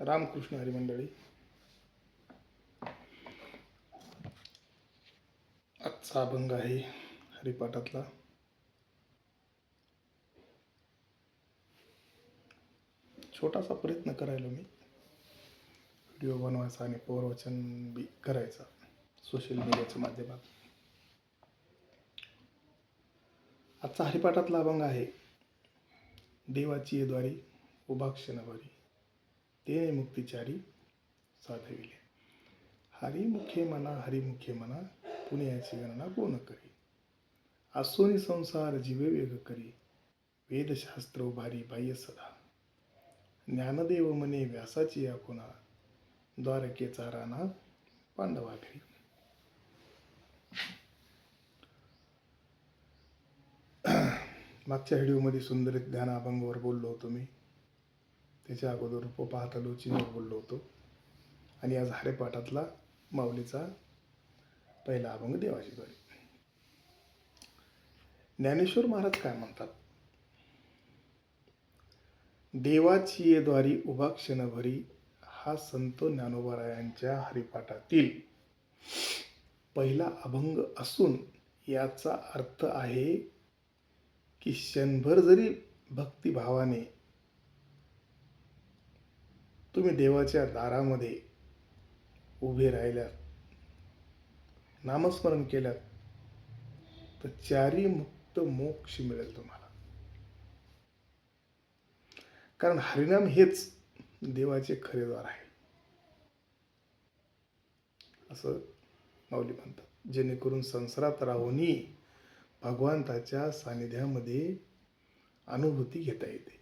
रामकृष्ण हरिमंडळी. आजचा अभंग आहे हरिपाठातला. छोटासा प्रयत्न करायला मी. व्हिडिओ बनवायचा आणि पौरवचन बी करायचा सोशल मीडियाच्या माध्यमात आजचा हरिपाठातला अभंग आहे देवाची येद्वारी उभा क्षणभरी ते मुक्तिचारी साधविले. हरिमुखे म्हणा हरिमुखे म्हणा पुण्याची गणना कोण करी. असोनी संसार जीवे वेग करी. वेदशास्त्र उभारी बाह्य सदा. ज्ञानदेव म्हणे व्यासाची या द्वारकेचा राणा पांडवा घरी. मागच्या व्हिडिओमध्ये सुंदर ध्यान बोललो होतो मी. त्याच्या अगोदर रूप पाहता चिन्हवर बोललो होतो. आणि आज हरेपाठातला माऊलीचा पहिला अभंग देवाची द्वारी ज्ञानेश्वर महाराज काय म्हणतात? देवाची ये द्वारी उभा क्षणभरी हा संत ज्ञानोबारायांच्या हरिपाठातील पहिला अभंग असून याचा अर्थ आहे की क्षणभर जरी भक्तिभावाने तुम्ही देवाच्या दारामध्ये उभे राहिल्यात नामस्मरण केल्यात तर चारी मुक्त मोक्ष मिळेल तुम्हाला. कारण हरिनाम हेच देवाचे खरे द्वार आहे. असं माऊली म्हणतात. जेणेकरून संसारात राहूनही भगवंताच्या सानिध्यामध्ये अनुभूती घेता येते.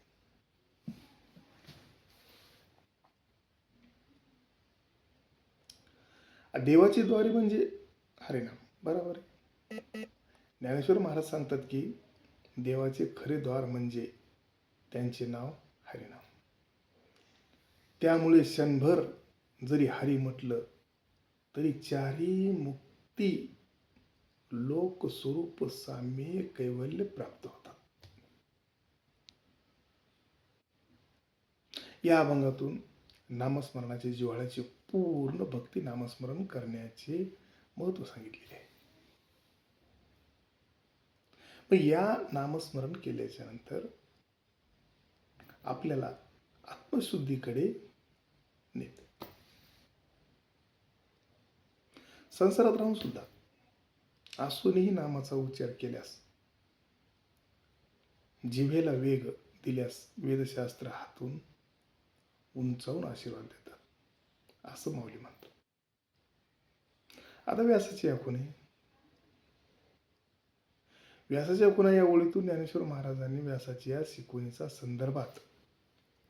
देवाची द्वारी म्हणजे हरिनाम. बरोबर आहे? ज्ञानेश्वर महाराज सांगतात की देवाचे खरे द्वार म्हणजे त्यांचे नाव हरिनाम. त्यामुळे क्षणभर जरी हरी म्हटलं तरी चारी मुक्ती लोकस्वरूप साम्य कैवल्य प्राप्त होतात. या अभंगातून नामस्मरणाचे जिव्हाळ्याचे पूर्ण भक्ती नामस्मरण करण्याचे महत्त्व सांगितलेले आहे. मग या नामस्मरण केल्याच्यानंतर आपल्याला आत्मशुद्धीकडे नेते. संसारात राहून सुद्धा असूनही नामाचा उच्चार केल्यास जिभेला वेग दिल्यास वेदशास्त्र हातून उंचावून आशीर्वाद देतात. असं माऊली म्हणतो आता व्यासाची आखुने व्यासाच्या कुणा या ओळीतून ज्ञानेश्वर महाराजांनी व्यासाची या शिकवणीचा संदर्भात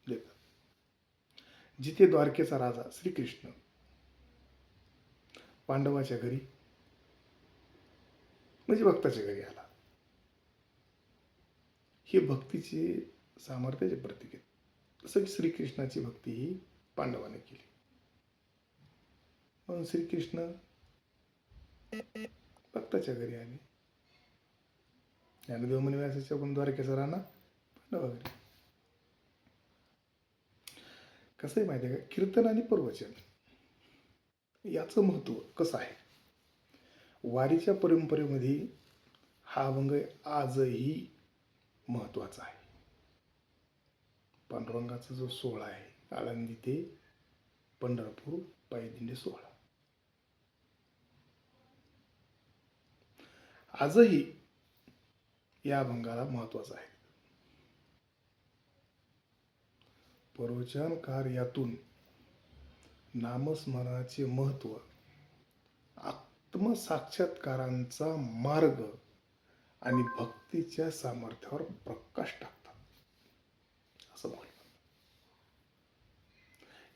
देतात. जिथे द्वारकेचा राजा श्रीकृष्ण पांडवाच्या घरी म्हणजे भक्ताच्या घरी आला. हे भक्तीचे सामर्थ्याचे प्रतीक आहे तसंच श्रीकृष्णाची भक्ती ही पांडवाने केली. म्हणून श्रीकृष्ण भक्ताच्या घरी आले. ज्ञानदेव म्हणे व्यासाच्या पण द्वारकेचा राहणार पांडवा घरी. कसं आहे माहिती आहे का? कीर्तन आणि प्रवचन याचं महत्त्व कसं आहे? वारीच्या परंपरेमध्ये हा अभंग आजही महत्त्वाचा आहे. पांडुरंगाचा जो सोहळा आहे आळंदी ते पंढरपूर पायदिंडे सोहळा. आजही या अभंगाला महत्त्वाचा आहे. प्रवचन कार्यातून नामस्मरणाचे महत्त्व आत्मसाक्षात्कारांचा मार्ग आणि भक्तीच्या सामर्थ्यावर प्रकाश टाक असं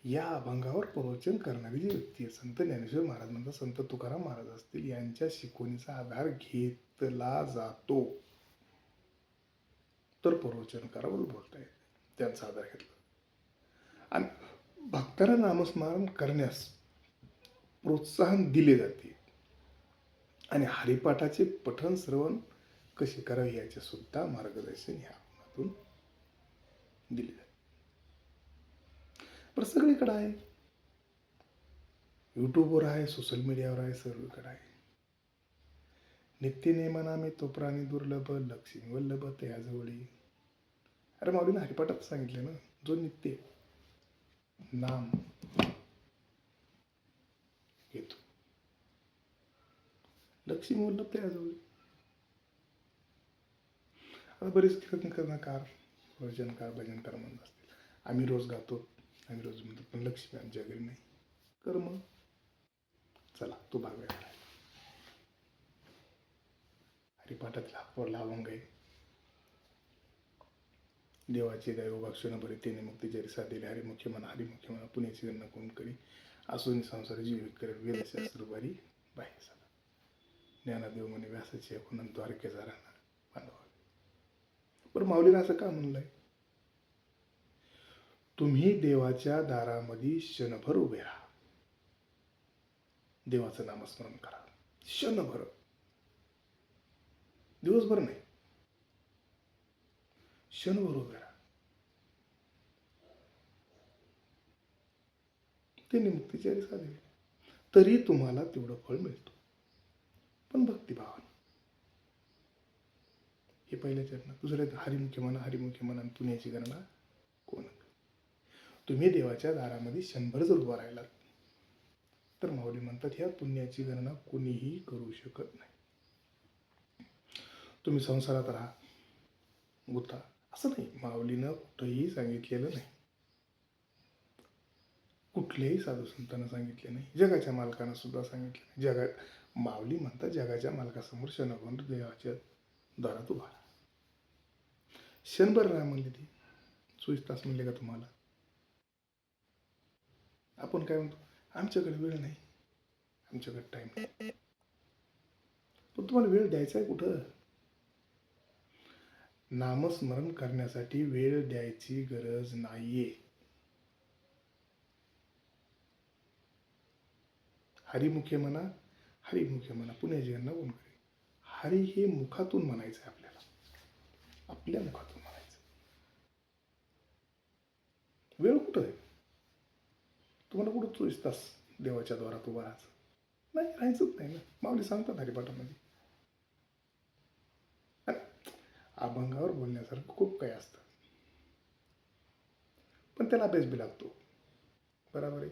या अभंगावर प्रवचन करणारी जी व्यक्ती आहे संत ज्ञानेश्वर महाराज म्हणतात संत तुकाराम महाराज असतील यांच्या शिकवणीचा आधार घेतला जातो. तर प्रवचन करावं बोलता येते त्यांचा आधार घेतला. आणि भक्ताला नामस्मरण करण्यास प्रोत्साहन दिले जाते. आणि हरिपाठाचे पठण श्रवण कसे करावे याचे सुद्धा मार्गदर्शन ह्या दिलेलं दिले पर पण सगळीकडं आहे. यूट्यूबवर आहे सोशल मीडियावर आहे सर्वीकडे आहे. नित्य नेमानामे तो प्राणी दुर्लभ लक्ष्मी वल्लभ त्याजवळी. अरे माऊलीनं हरिपाठात सांगितलं ना जो नित्य नाम घेतो. लक्ष्मी वल्लभ त्याजवळी. आता बरेच भजनकार भजनकार म्हणत असतील. आम्ही रोज गातो आम्ही रोज म्हणतो पण लक्ष्मी आमच्या घरी नाही. कर मग. चला तो भाग वेगळा हरिपाठातला थोरला अभंग आहे. देवाचे दैव भाक्षण बरे तेने मुक्ती जरी साधिले हरिमुख्य म्हणा हरिमुख्य म्हणा पुण्याची गणना कोण करी? असून संसार जीवित करेल वेदशास्त्र बारी बाह्य सदा. ज्ञानादेव म्हणे व्यासाचे आपण द्वारकेचा राहणार मानवा बरं माऊलीनं असं का म्हणलंय? तुम्ही देवाच्या दारामध्ये क्षणभर उभे राहा. देवाचं नामस्मरण करा. क्षणभर. दिवसभर नाही. क्षणभर उभे राहा. ते मुक्तीचे साधले तरी तुम्हाला तेवढं फळ मिळतो. पण भक्तिभावानं. हे पहिल्या चरणात दुसऱ्या हरिमुखी म्हणा हरिमुखी म्हणा आणि पुण्याची गणना कोण? तुम्ही देवाच्या दारामध्ये शंभर जर उभा राहिलात. तर माऊली म्हणतात ह्या पुण्याची गणना कुणीही करू शकत नाही. तुम्ही संसारात राहा. गुता असं नाही. माऊलीनं कुठंही सांगितलेलं नाही. कुठल्याही साधू संतांना सांगितले नाही. जगाच्या मालकानं सुद्धा सांगितलं नाही. जगा माऊली म्हणतात जगाच्या मालकासमोर क्षणभर देवाच्या दारात उभा राहा. क्षणभर राहा म्हणली ती. चोवीस तास म्हणले का तुम्हाला? आपण काय म्हणतो? आमच्याकडे वेळ नाही. आमच्याकडे टाईम नाही. पण तुम्हाला वेळ द्यायचा आहे कुठं? नामस्मरण करण्यासाठी वेळ द्यायची गरज नाहीये. हरिमुखे म्हणा हरिमुखे म्हणा पुणे गणना कोण करे हरी हे मुखातून म्हणायचं आहे आपल्याला. आपल्या मुखातून म्हणायचं. वेळ कुठं आहे? तुम्हाला कुठं चोवीस तास देवाच्या द्वारात उभा राहायचं? नाही राहायचंच नाही ना. माऊली सांगतात हरिपाठामध्ये. आणि अभंगावर बोलण्यासारखं खूप काही असतं. पण त्याला अभ्यास बी लागतो. बरोबर आहे?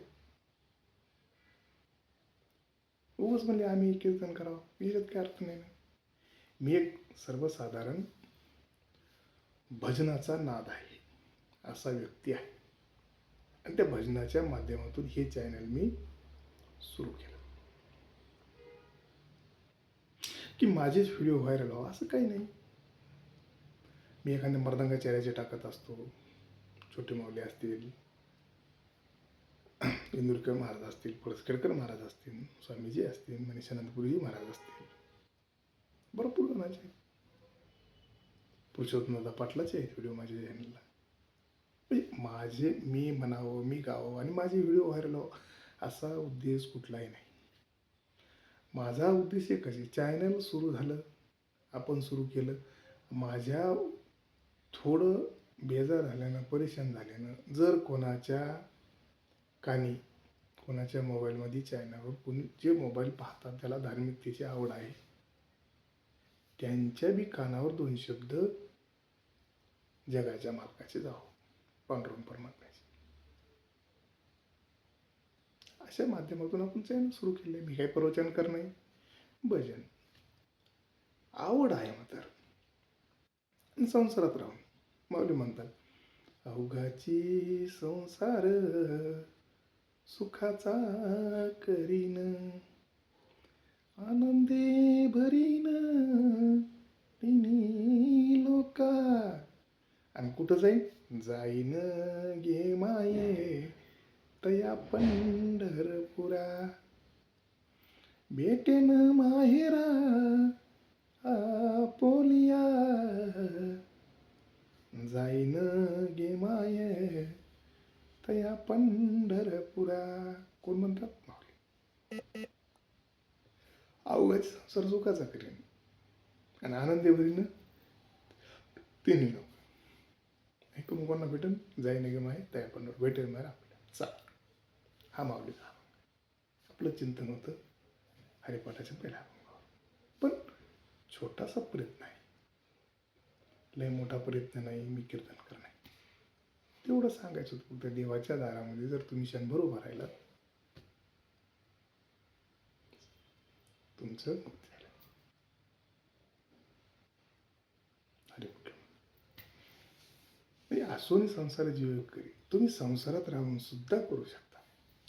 उगच म्हणजे आम्ही कीर्तन करावं. याच्यात काय अर्थ नाही मी एक सर्वसाधारण भजनाचा नाद आहे असा व्यक्ती आहे. आणि त्या भजनाच्या माध्यमातून हे चॅनल मी सुरू केलं. की माझेच व्हिडिओ व्हायरल व्हावं असं काही नाही. मी एखाद्या मर्दंगा चेहऱ्याचे टाकत असतो छोटे माऊले असतील इंदुरकर महाराज असतील पळसखेडकर महाराज असतील स्वामीजी असतील मनीषानंदपुरीजी महाराज असतील. भरपूर जणांचे. पुरुषोत्तमदा पाटलाचे आहेत व्हिडिओ माझ्या चॅनलला. म्हणजे माझे मी म्हणावं मी गावं आणि माझे व्हिडिओ व्हायरल व्हावं असा उद्देश कुठलाही नाही. माझा उद्देश एकच आहे चॅनल सुरू झालं आपण सुरू केलं माझ्या थोडं बेजार झाल्यानं परेशान झाल्यानं जर कोणाच्या कानी कोणाच्या मोबाईलमध्ये चॅनलवर कोणी जे मोबाईल पाहतात त्याला धार्मिकतेची आवड आहे त्यांच्या बी कानावर दोन शब्द जगाच्या मालकाचे जावं. पांडुरंग परमात्म्याचे अशा माध्यमातून आपण चॅनल सुरू केले. मी काही प्रवचन कर नाही भजन. आवड आहे मात्र संसारात राहून. माऊली म्हणतात अवघाची संसार सुखाचा करीन. आनंदे भरीन. तिन्ही लोका आणि कुठं जाईन? जाईन गे माये. तया पंढरपुरा. भेटेन माहेरा आपोलिया. जाईन गे माये. तया पंढरपुरा. कोण म्हणतात? माऊली. सर सरसुखाचा करेन आणि आनंदीवरीनं तिन्ही लोक. ऐकून कोणाला भेटेल जाईन गे माये तया पंढर भेटेल मारा आपल्याला. चाल. हा माऊलीचा आपलं चिंतन होतं. हरिपाठाच्या पहिल्या अभंगावर पण छोटासा प्रयत्न आहे. लय मोठा प्रयत्न नाही मी कीर्तन करणे तेवढं सांगायचं होतं फक्त देवाच्या दारामध्ये जर तुम्ही शंभर उभा राहिला तुमचं मुक्ती झालं हरे कुठलं हसून संसार जीव करी. तुम्ही संसारात राहून सुद्धा करू शकता.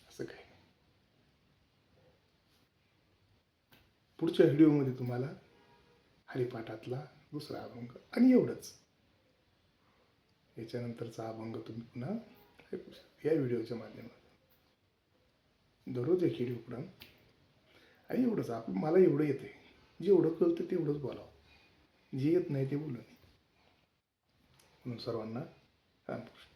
असं काही नाही. पुढच्या व्हिडिओमध्ये तुम्हाला हरिपाठातला दुसरा अभंग आणि एवढंच. याच्यानंतरचा अभंग तुम्ही पुन्हा ऐकू शकता. या व्हिडिओच्या माध्यमातून. दररोज एक व्हिडिओ पुढं. आणि एवढंच. आप मला एवढं येते जेवढं कळतं तेवढंच बोलावं. जे येत नाही ते बोलू नये. म्हणून सर्वांना रामकृष्ण